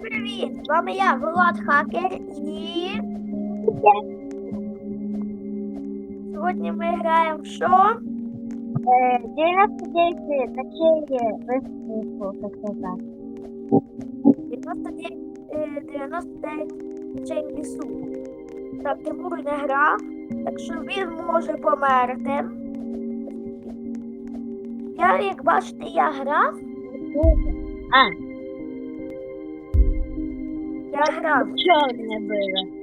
привіт! З вами я, Влад Хакер, і сьогодні ми граємо в? Е, 99 ночей висновку, так сказати. 99, е, 99 ночей в лісу. Так, Тимур не грав, так що він може померти. Я, як бачите, я грав, А, я чорне було.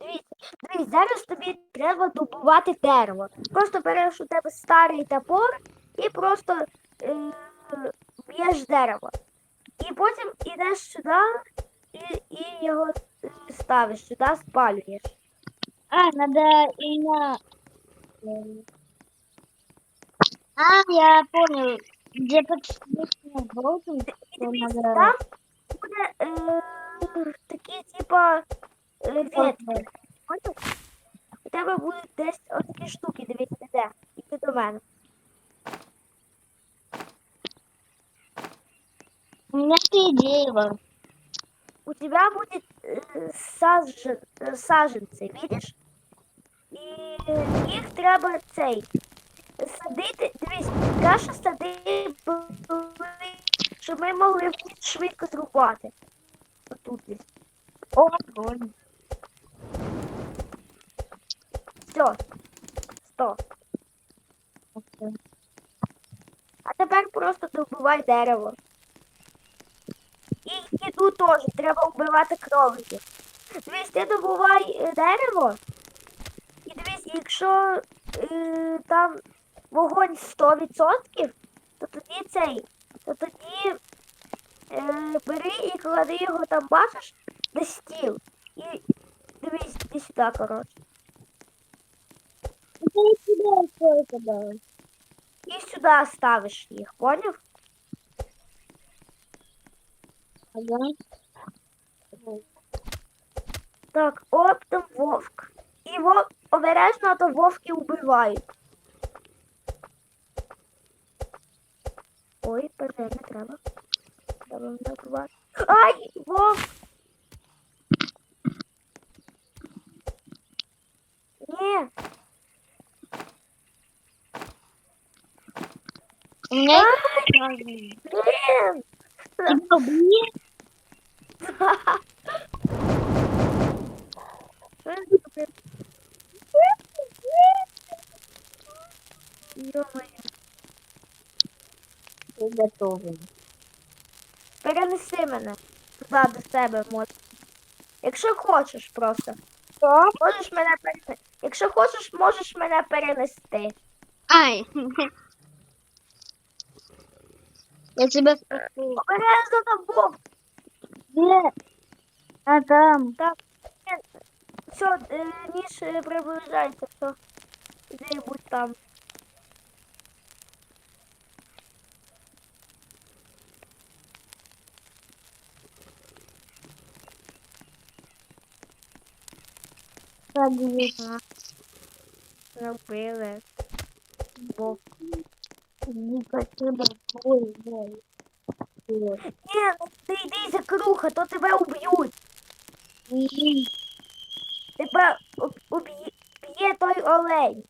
Дивіться, дивись, зараз тобі треба добувати дерево. Просто береш у тебе старий топор і просто е, б'єш дерево. І потім йдеш сюди і, і його е, ставиш сюди, спалюєш. А, надо имя... А, я понял. Где І дивись, надо... там буде е, такі, типа, е, ветки. У тебе будуть десь отакі штуки, дивіться, де. Іди до мене. У меня есть дерево. у тебя будет э, сажен, э, саженці, видиш? І їх треба цей садити. Дивись, краще сади, щоб ми могли швидко зрубати. Отут десь. О, прикольно. Все. Сто. А тепер просто добувай дерево. І їду теж, треба вбивати кроликів. Дивись, ти добувай е, дерево. І дивись, якщо е, там вогонь 100%, то тоді цей, то тоді е, бери і клади його там, бачиш, на стіл. І дивись, іди сюди, коротше. Дала? І сюди ставиш їх, поняв? Ага. Так, от там вовк. І вовк обережно, а то вовки вбивають. Ой, перде, не треба. Треба не вбивати. Ай, вовк! Ні, У меня есть... блін! Тебя убили? Що я зробив? Йо-моє. Ты готовый. Перенеси мене туди до себе мод. Якщо хочеш просто. Что? Можеш мене перенести. Якщо хочеш, можеш мене перенести. Ай. Я спасу. Обережно там Бог. Где? А там. Все, е, ніж приближається, все. Іди будь там. Так, где? Зробили. Бог. Вика, ты большой, блядь. Вот. Ні, ну ти йди за круха, то тебе уб'ють. И Тебе об- уб'є б'є той олень.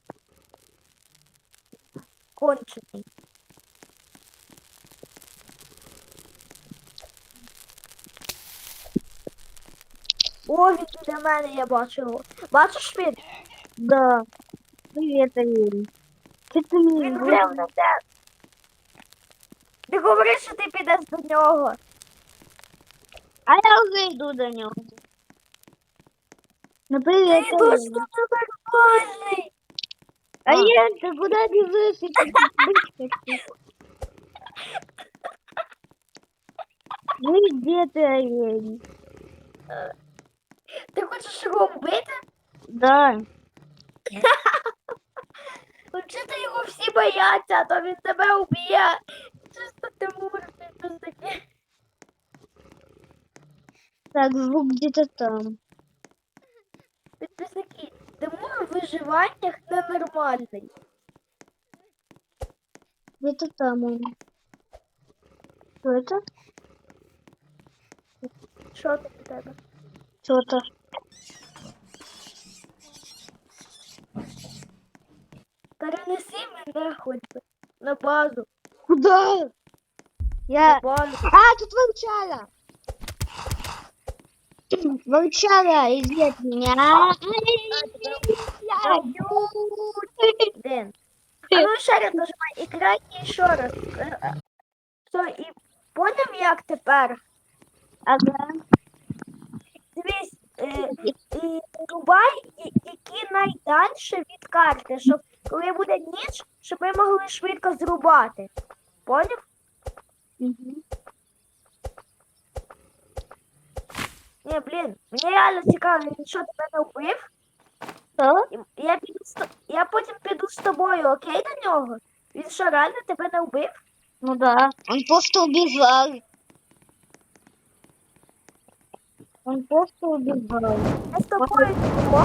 Кончений. О, він біля мене, я бачу його. Бачиш він? Да. Привет, Ариэль. Что ты мне Він прямо на тебе. Ти говориш, що ти підеш до нього. А я уже иду до него. Ну привет, Ти точно Ариэль. ненормальний. Ариэль, ты куда бежишь? Я тебя быть хочу. Ну и где ты, Ариэль? Ти хочеш його вбити? Да. Вчити його всі бояться, а то він тебе уб'є. Чисто Тимур, підписники. Так, звук где-то там. Підписники, Тимур в виживаннях ненормальний. Где-то там он. Что это? Що тут у тебе? Что-то. Перенеси мене хоч би на базу. Куда? На Я... базу. А, тут волчара. Волчара, иди от меня. Ай-яй-яй. А ну раз нажимай і крайній ще раз. Е, е. Все, і поняв, як тепер? Ага. Е, рубай, і- які найдальше від карти, щоб коли буде ніч, щоб ми могли швидко зрубати. Поняв? Мгм. Ні, блін, мені реально цікаво, він що тебе не вбив? Я, піду з я потім піду з тобою, окей, до нього? Він що, реально тебе не вбив? Ну да. Он просто убежал. Он просто убежал. Я з тобою було.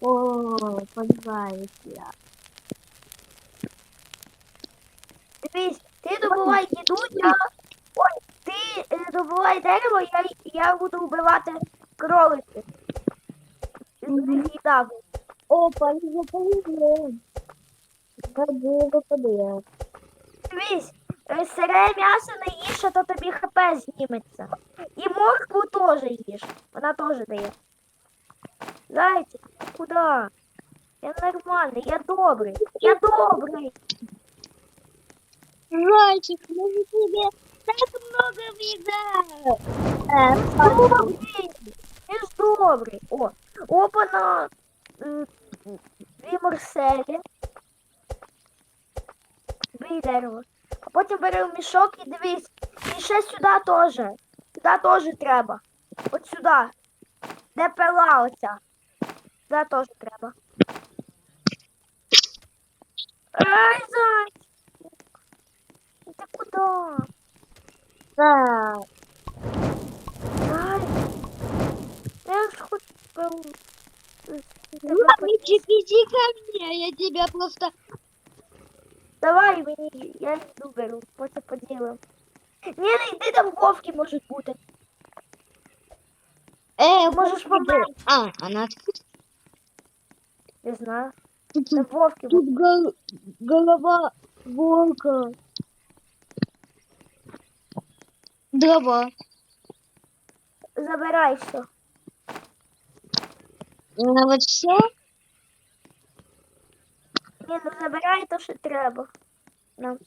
О, понимаете я. Дивись, ти добувай їду, я. Ой, ти е, добувай дерево, я, я буду вбивати кроликів. І з них їда буде. О, повезло, повезло. Подъезд, подъезд. Дивись, е, сире м'ясо не їж, а то тобі хп зніметься. І моркву теж їж. Вона теж дає. Зайчик, куди? Я нормальний, я добрий. Я добрий. Зайчик, мы же тебе так много вида. Э, Добрий. Я ж добрий. О, опана. м, Дві морселі. Бій дерево. А потім бери в мішок і дивись. І ще сюди теж. Сюди теж треба. От сюди. Де пила оця. Сюди теж треба. Ай, зайчик. Ти куди? Так. Ай. Я ж хоч пил. Мамочек, иди ко мне, я тебя просто... Давай мені, я йду беру, потім поділимо. Ні, не йди там вовки можуть бути. Э, Можешь подожди. помочь. А, она тут, Не знаю. тут, Там вовки тут гол- голова волка. Дрова. Забирай все. Ну вот все. Ні, ну забирай то, що треба. Нам.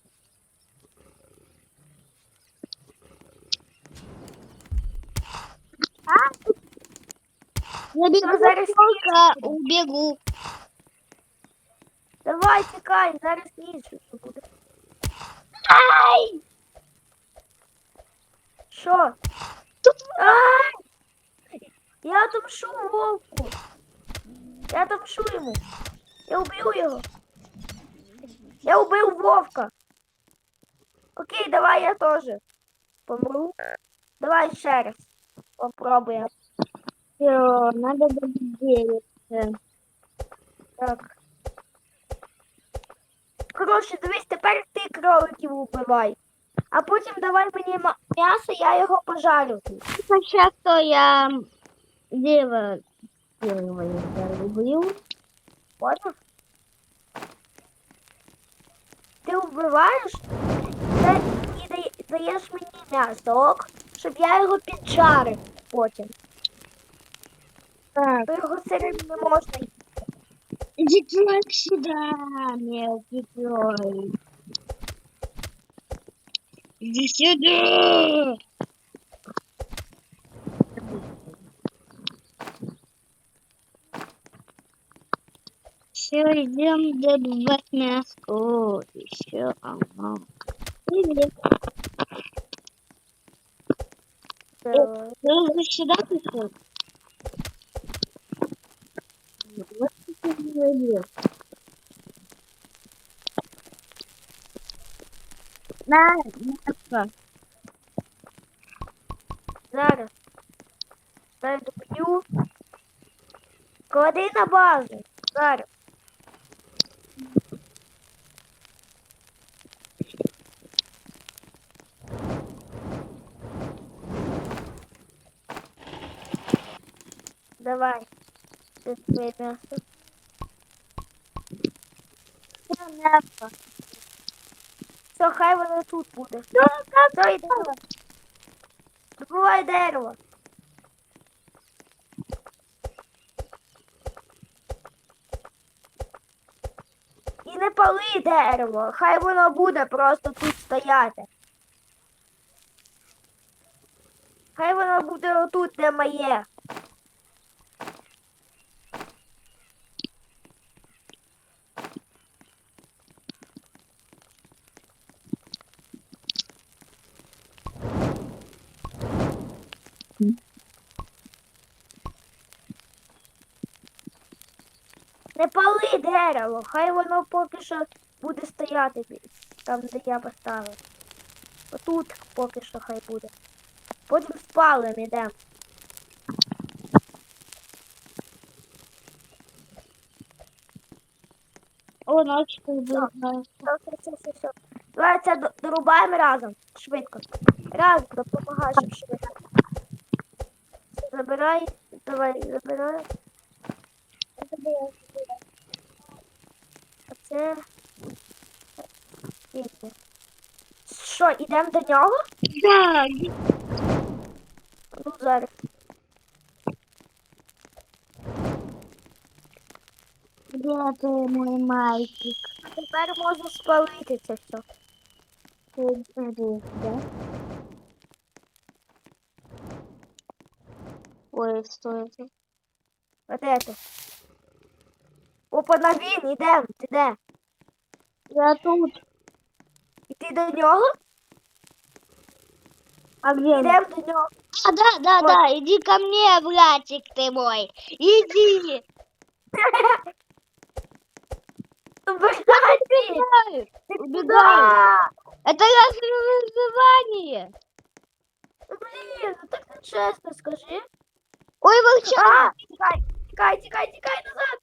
Я бегу Ну, зараз волка, убегу. Давай, тікай, зараз ніч вже буде. Ай! Що? Тут Ай! Я отомшу вовку. Я отомшу йому. Я уб'ю його. Я убив вовка. Окей, давай я теж. Помру. Давай ще раз. Попробуємо. Все, надо доделиться. Так. Коротше, дивись, тепер ти кроликів убивай. А потім давай мені м'ясо, я його пожарю. Сейчас то я дерево зарублю. Поняв? Ти вбиваєш та- і дає- даєш мені м'ясо, ок? щоб я його піджарив потім. Так, То його сирим не можна їсти. иди к сюда, мелкий. Иди сюда. Идем добывать мяско. Еще оно. Привет. Давай. Ты уже сюда пришел? Вот ты говорил. На, мясо. Зараз. Зараз доб'ю. Клади на базу. Зараз. Давай. Це твоє м'ясо. Це м'ясо. Все, хай воно тут буде. Ну, как Все, йди. Добувай дерево. І не пали дерево, хай воно буде просто тут стояти. Хай воно буде отут, де моє. Не пали дерево, хай воно поки що буде стояти там, де я поставив. Отут поки що хай буде. Потім спалим ідемо. О, тут буде. Давай це до- дорубаємо разом. Швидко. Разом допомагай, щоб швидко. Забирай, давай, забирай. Оце Скільки? Що, ідемо до нього? Да, Ну, зараз. где ты, мой мальчик? А тепер можна спалити це все. Ты здесь, да? Ой, что это? От это. Опа, на він, ідем, ти де? Я тут. Іти до нього? А где? он? Ідем до нього. А, да, да, да, иди ко мне, братик ты мой. Иди. Ну, блядь, ти! Убегай. Ти Убегай. куди? Это разрывание. Ну, блін, ну так не чесно, скажи. Ой, волчак. А, тікай, тікай, тікай, тікай назад.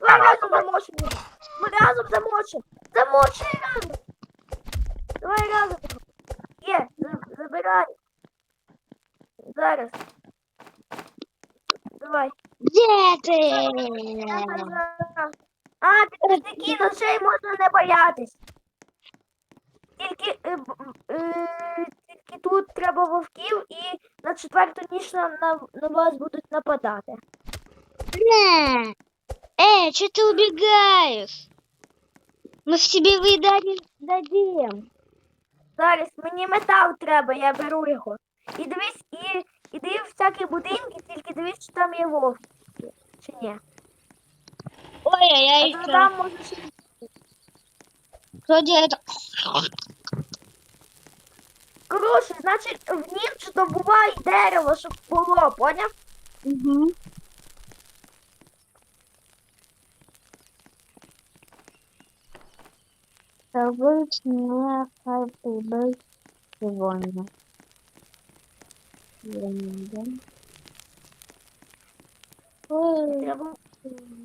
Давай разом замочимо. Ми разом замочимо. Замочуй разом. Давай разом. Є, забирай. Зараз. Давай. Где ты? А, підписники, ну ще й можна не боятись. Тільки, е, е, тільки тут треба вовків і на четверту ніч на, на, вас будуть нападати. На. Эй, что ты убегаешь? Мы в тебе выдать не дадим. Зараз мені метал треба, я беру його. І дивись, і, іди в всякі будинки, тільки дивись, чи там є вовки. Чи ні. Ой, а я А то еще. там може ще Кто делает? Коротше, значить, в ніч добувай дерево, щоб було, поняв? Угу. обычно каждый был сегодня. Я. Ой, я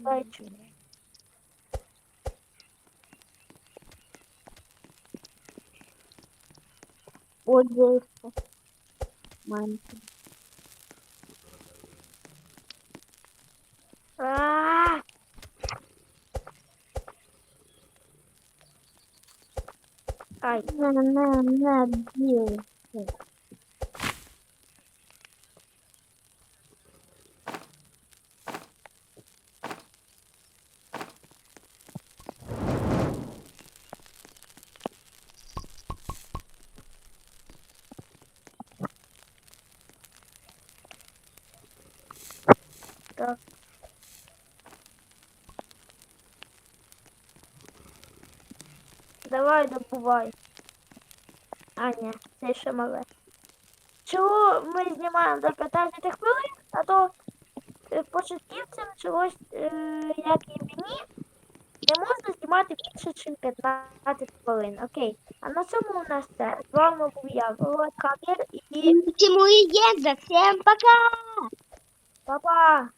хочу. Вот здесь. Маленький. А-а-а! Ай, На, на, на, делай. так. Давай добувай. А, ні, це ще мале. Чого ми знімаємо до 15 хвилин, а то е, початківцям чогось, е, як і мені, не можна знімати більше, ніж 15 хвилин. Окей. А на цьому у нас все. З вами був я, Володь Кам'єр і Тимур Легенда. Всем пока! па-па!